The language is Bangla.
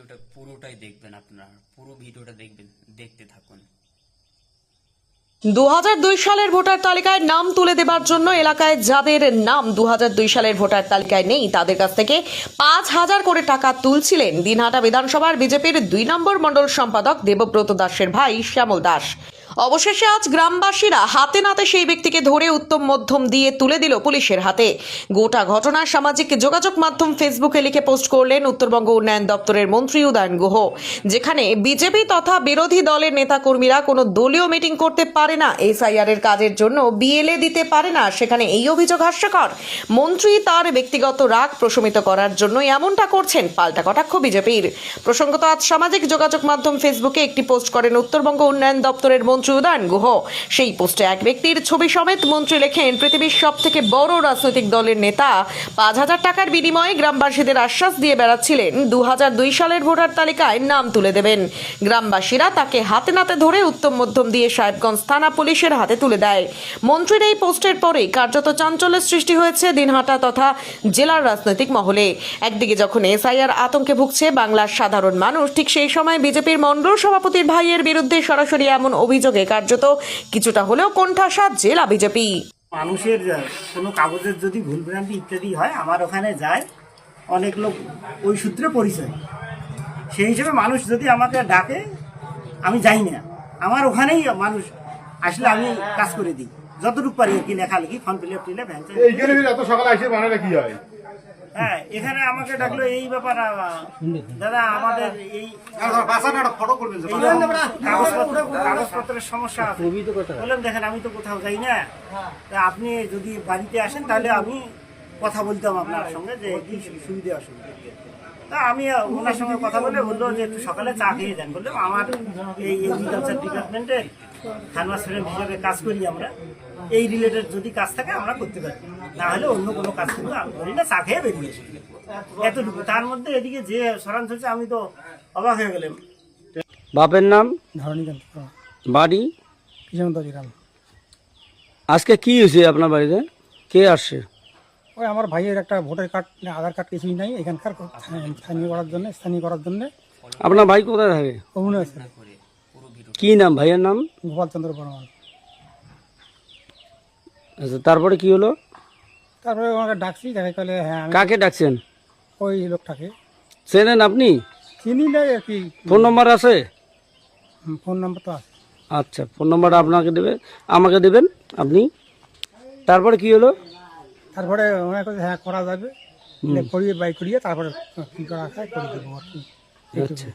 ভিডিওটা পুরোটাই দেখবেন আপনারা। পুরো ভিডিওটা দেখবেন, দেখতে থাকুন। দু হাজার দুই সালের ভোটার তালিকায় নাম তুলে দেবার জন্য এলাকায় যাদের নাম দু হাজার দুই সালের ভোটার তালিকায় নেই, তাদের কাছ থেকে পাঁচ হাজার করে টাকা তুলছিলেন দিনহাটা বিধানসভার বিজেপির দুই নম্বর মণ্ডল সম্পাদক দেবব্রত দাসের ভাই শ্যামল দাস। অবশেষে আজ গ্রামবাসীরা হাতে নাতে সেই ব্যক্তিকে ধরে উত্তম মধ্যম দিয়ে তুলে দিল পুলিশের হাতে। গোটা ঘটনা সামাজিক যোগাযোগ মাধ্যম ফেসবুকে লিখে পোস্ট করলেন উত্তরবঙ্গ উন্নয়ন দপ্তরের মন্ত্রী উদয়ন গুহ। যেখানে বিজেপি তথা বিরোধী দলের নেতাকর্মীরা কোনো দলীয় মিটিং করতে পারে না। এসআইআর এর কাজের জন্য বিএলএ দিতে পারে না। সেখানে এই অভিযোগ হাস্যকর। মন্ত্রী তার ব্যক্তিগত রাগ প্রশমিত করার জন্য এমনটা করছেন পাল্টা কটাক্ষ বিজেপির। প্রসঙ্গত আজ সামাজিক যোগাযোগ মাধ্যম ফেসবুকে একটি পোস্ট করেন উত্তরবঙ্গ উন্নয়ন দপ্তরের মন্ত্রী উদয়ন গুহ। সেই পোস্টে এক ব্যক্তির ছবি সমেত মন্ত্রী লেখেন, পৃথিবীর সব থেকে বড় রাজনৈতিক দলের নেতা পাঁচ হাজার টাকার বিনিময়ে গ্রামবাসীদের আশ্বাস দিয়ে বেড়াচ্ছিলেন। দু দুই সালের ভোটার তালিকায় নাম তুলে দেবেন। গ্রামবাসীরা তাকে হাতে নাতে ধরে উত্তম, মধ্যম দিয়ে সাহেবগঞ্জ থানা পুলিশের হাতে তুলে দেয়। মন্ত্রীর এই পোস্টের পরে কার্যত চাঞ্চল্যের সৃষ্টি হয়েছে দিনহাটা তথা জেলার রাজনৈতিক মহলে। একদিকে যখন এসআইআর আতঙ্কে ভুগছে বাংলার সাধারণ মানুষ, ঠিক সেই সময় বিজেপির মণ্ডল সভাপতির ভাইয়ের বিরুদ্ধে সরাসরি এমন অভিযোগে কার্যত কিছুটা হলেও কোণঠাসা জেলা বিজেপি। মানুষের কোনো কাগজের যদি ভুলভ্রান্তি ইত্যাদি হয়, আমার ওখানে যায়, অনেক লোক ওই সূত্রে পরিচয়। সেই হিসেবে মানুষ যদি আমাকে ডাকে, আমি যাই না। আমার ওখানেই মানুষ আসলে আমি কাজ করে দিই। যতটুকু পারি আর কি লেখালেখি ফর্ম ফিল আপ টিলে ভ্যান এইখানে এত সকালে এসে বানালে কি হয়? হ্যাঁ এখানে আমাকে ডাকলো এই ব্যাপার দাদা আমাদের এই কাগজপত্রের সমস্যা আছে। বললাম দেখেন আমি তো কোথাও যাই না। তা আপনি যদি বাড়িতে আসেন তাহলে আমি কথা বলতাম আপনার সঙ্গে যে কি সুবিধা অসুবিধা। তা আমি ওনার সঙ্গে কথা বলে বলল যে একটু সকালে চা খেয়ে যান বললাম আমার এই এগ্রিকালচার ডিপার্টমেন্টে খানমাস ফ্রেন্ড হিসেবে কাজ করি আমরা। এই রিলেটেড যদি কাজ থাকে আমরা করতে পারি। না হলে অন্য কোনো কাজ কিন্তু আমি করি না চা খেয়ে বেরিয়ে আসি। এতটুকু। তার মধ্যে এদিকে যে সরান হচ্ছে আমি তো অবাক হয়ে গেলাম। বাপের নাম? ধরণীকান্ত বাড়ি? আজকে কি হয়েছে আপনার বাড়িতে? কে আসছে? ওই আমার ভাইয়ের একটা ভোটার কার্ড না, আধার কার্ড কিছুই নাই এখানকার স্থানীয় করার জন্য স্থানীয় করার জন্য। আপনার ভাই কোথায় থাকে? কি নাম ভাইয়ের নাম? গোপালচন্দ্র বর্মন। আচ্ছা তারপরে কি হলো? তারপরে ওনাকে ডাকছি দেখা গেলে হ্যাঁ আমি কাকে ডাকছেন? ওই লোকটাকে। চেনেন আপনি? চিনি নাই আর কি। ফোন নম্বর আছে? হুম, ফোন নাম্বার তো আছে। আচ্ছা ফোন নম্বর আপনাকে দেবে আমাকে দেবেন আপনি। তারপরে কি হলো? তারপরে ওনাকে কাছে হ্যাঁ করা যাবে। করিয়ে বাই করিয়ে তারপরে কি করা হয় করে দেবো আর কি। আচ্ছা।